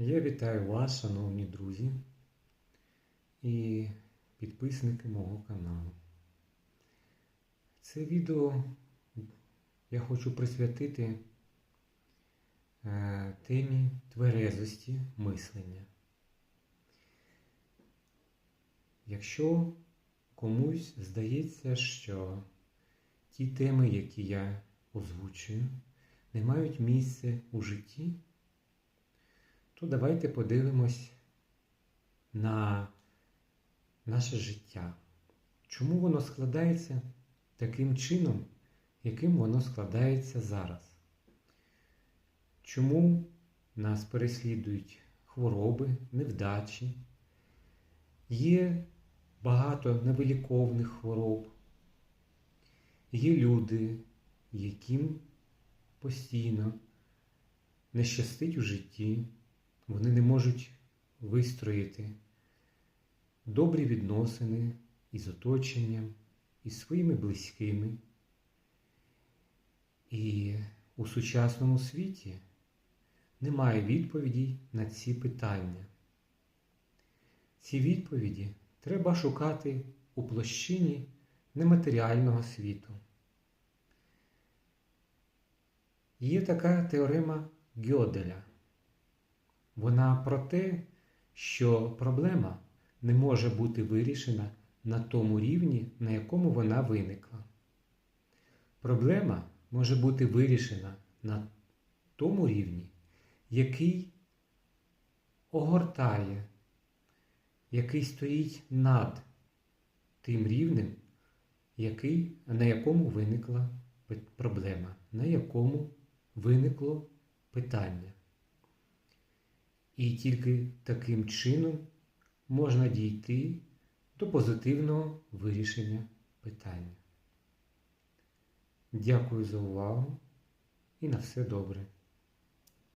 Я вітаю вас, шановні друзі і підписники мого каналу. Це відео я хочу присвятити е, темі тверезості мислення. Якщо комусь здається, що ті теми, які я озвучую, не мають місця у житті, то давайте подивимось на наше життя. Чому воно складається таким чином, яким воно складається зараз? Чому нас переслідують хвороби, невдачі? Є багато невиліковних хвороб. Є люди, яким постійно не щастить у житті, вони не можуть вистроїти добрі відносини із оточенням, із своїми близькими. І у сучасному світі немає відповідей на ці питання. Ці відповіді треба шукати у площині нематеріального світу. Є така теорема Гьоделя. Вона про те, що проблема не може бути вирішена на тому рівні, на якому вона виникла. Проблема може бути вирішена на тому рівні, який огортає, який стоїть над тим рівнем, який, на якому виникла проблема, на якому виникло питання. І тільки таким чином можна дійти до позитивного вирішення питання. Дякую за увагу і на все добре.